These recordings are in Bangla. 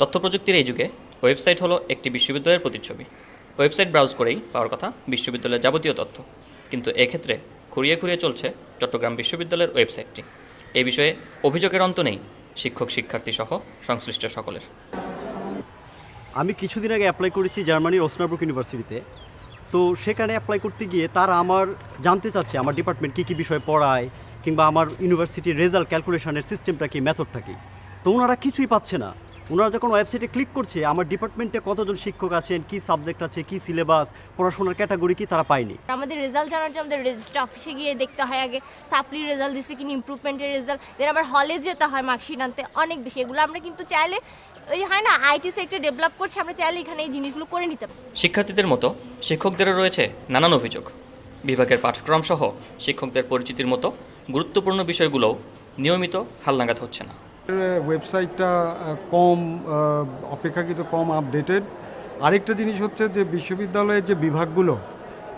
তথ্য প্রযুক্তির এই যুগে ওয়েবসাইট হলো একটি বিশ্ববিদ্যালয়ের প্রতিচ্ছবি। ওয়েবসাইট ব্রাউজ করেই পাওয়ার কথা বিশ্ববিদ্যালয়ের যাবতীয় তথ্য। কিন্তু এক্ষেত্রে খুঁড়িয়ে খুঁড়িয়ে চলছে চট্টগ্রাম বিশ্ববিদ্যালয়ের ওয়েবসাইটটি। এ বিষয়ে অভিযোগের অন্ত নেই শিক্ষক শিক্ষার্থী সহ সংশ্লিষ্ট সকলের। আমি কিছুদিন আগে অ্যাপ্লাই করেছি জার্মানির ওসনাব্রুক ইউনিভার্সিটিতে। তো সেখানে অ্যাপ্লাই করতে গিয়ে তারা আমার জানতে চাচ্ছে আমার ডিপার্টমেন্ট কী কী বিষয়ে পড়ায় কিংবা আমার ইউনিভার্সিটির রেজাল্ট ক্যালকুলেশনের সিস্টেমটা কি মেথডটা কি। তো ওনারা কিছুই পাচ্ছে না। ওনারা যখন ওয়েবসাইটে ক্লিক করছে আমার ডিপার্টমেন্টে কতজন শিক্ষক আছেন কী সাবজেক্ট আছে কী সিলেবাস পড়াশোনার ক্যাটাগরি কি তারা পায়নি। আমাদের রেজাল্ট জানার জন্য আমাদের রেজিস্টার অফিসে গিয়ে দেখতে হয় আগে সাপ্লি রেজাল্ট দিচ্ছে কিনা ইমপ্রুভমেন্টের রেজাল্ট দেন আবার হলে যেতে হয় মার্কশিট আনতে অনেক বেশি। এগুলো আমরা কিন্তু চাইলে ওই হয় না আইটি সেক্টর ডেভেলপ করছে আমরা চাইলে এখানে এই জিনিসগুলো করে নিতে পারি। শিক্ষার্থীদের মতো শিক্ষকদেরও রয়েছে নানান অভিযোগ। বিভাগের পাঠ্যক্রম সহ শিক্ষকদের পরিচিতির মতো গুরুত্বপূর্ণ বিষয়গুলোও নিয়মিত হালনাগাদ হচ্ছে না। ওয়েবসাইটটা কম অপেক্ষাকৃত কম আপডেটেড আরেকটা জিনিস হচ্ছে যে বিশ্ববিদ্যালয়ের যে বিভাগগুলো,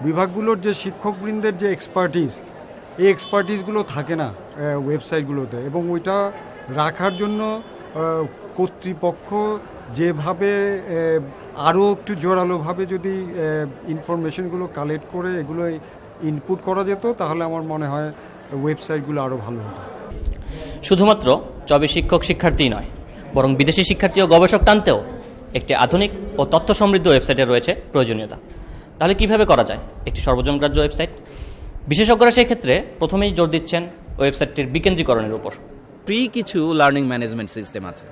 বিভাগগুলোর যে শিক্ষকবৃন্দের যে এক্সপার্টিস এই এক্সপার্টিসগুলো থাকে না ওয়েবসাইটগুলোতে এবং ওইটা রাখার জন্য কর্তৃপক্ষ যেভাবে আরও একটু জোরালোভাবে যদি ইনফরমেশনগুলো কালেক্ট করে এগুলো ইনপুট করা যেত, তাহলে আমার মনে হয় ওয়েবসাইটগুলো আরও ভালো হতো। শুধুমাত্র চবে শিক্ষক শিক্ষার্থী নয়, বরং বিদেশি শিক্ষার্থী ও গবেষক টানতেও একটি আধুনিক ও তথ্য সমৃদ্ধ ওয়েবসাইটের রয়েছে প্রয়োজনীয়তা। তাহলে কীভাবে করা যায়? একটি সর্বজনগ্রাহ্য ওয়েবসাইট। বিশেষজ্ঞরা সেই ক্ষেত্রে প্রথমেই জোর দিচ্ছেন ওয়েবসাইটটির বিকেন্দ্রীকরণের উপর। প্রি কিছু লার্নিং ম্যানেজমেন্ট সিস্টেম আছে।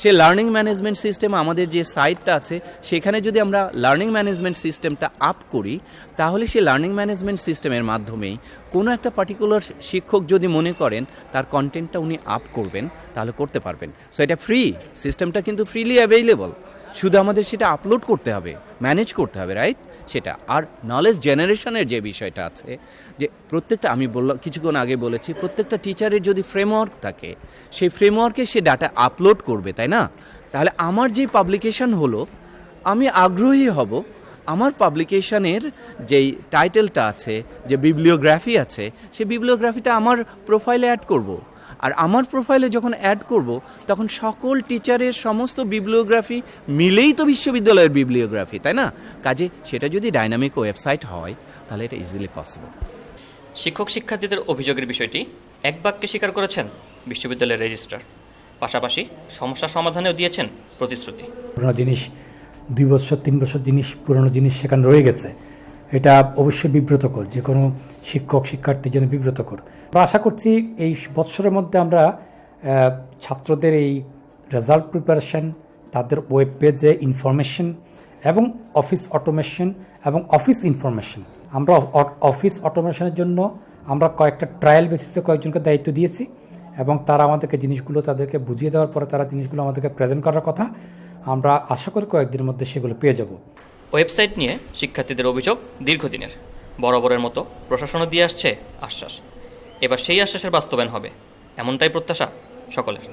সেই লার্নিং ম্যানেজমেন্ট সিস্টেম আমাদের যে সাইটটা আছে, সেখানে যদি আমরা লার্নিং ম্যানেজমেন্ট সিস্টেমটা আপ করি, তাহলে সে লার্নিং ম্যানেজমেন্ট সিস্টেমের মাধ্যমেই কোনো একটা পার্টিকুলার শিক্ষক যদি মনে করেন, তার কন্টেন্টটা উনি আপ করবেন, তাহলে করতে পারবেন। সো এটা ফ্রি সিস্টেমটা কিন্তু ফ্রিলি অ্যাভেইলেবল শুধু আমাদের সেটা আপলোড করতে হবে ম্যানেজ করতে হবে রাইট সেটা। আর নলেজ জেনারেশনের যে বিষয়টা আছে, যে প্রত্যেকটা, আমি বললাম কিছুক্ষণ আগে বলেছি, প্রত্যেকটা টিচারের যদি ফ্রেমওয়ার্ক থাকে, সেই ফ্রেমওয়ার্কে সে ডাটা আপলোড করবে, তাই না? তাহলে আমার যে পাবলিকেশন হলো, আমি আগ্রহী হব আমার পাবলিকেশনের যেই টাইটেলটা আছে, যে বিবলিওগ্রাফি আছে, সেই বিবলিওগ্রাফিটা আমার প্রোফাইলে অ্যাড করব। আর আমার প্রোফাইলে যখন অ্যাড করব তখন সকল টিচারের সমস্ত বিবলিওগ্রাফি মিলেই তো বিশ্ববিদ্যালয়ের বিবলিওগ্রাফি তাই না? কাজে সেটা যদি ডাইনামিক ওয়েবসাইট হয় তাহলে এটা ইজিলি পসিবল শিক্ষক শিক্ষার্থীদের অভিযোগের বিষয়টি এক বাক্যে স্বীকার করেছেন বিশ্ববিদ্যালয়ের রেজিস্ট্রার পাশাপাশি সমস্যা সমাধানেও দিয়েছেন প্রতিশ্রুতি। পুরোনো জিনিস দুই বছর তিন বছর জিনিস পুরনো জিনিস সেখানে রয়ে গেছে। এটা অবশ্যই বিব্রতকর, যে কোনো শিক্ষক শিক্ষার্থীর জন্য বিব্রতকর। আমরা আশা করছি এই বৎসরের মধ্যে আমরা ছাত্রদের এই রেজাল্ট প্রিপারেশন তাদের ওয়েব পেজে ইনফরমেশন এবং অফিস অটোমেশন এবং অফিস ইনফরমেশন আমরা অফিস অটোমেশনের জন্য আমরা কয়েকটা ট্রায়াল বেসিসে কয়েকজনকে দায়িত্ব দিয়েছি এবং তারা আমাদেরকে জিনিসগুলো তাদেরকে বুঝিয়ে দেওয়ার পরে তারা জিনিসগুলো আমাদেরকে প্রেজেন্ট করার কথা। আমরা আশা করি কয়েকদিনের মধ্যে সেগুলো পেয়ে যাব। ওয়েবসাইট নিয়ে শিক্ষার্থীদের অভিযোগ দীর্ঘদিনের। বরাবরের মতো প্রশাসনও দিয়ে আসছে আশ্বাস। এবার সেই আশ্বাসের বাস্তবায়ন হবে, এমনটাই প্রত্যাশা সকলের।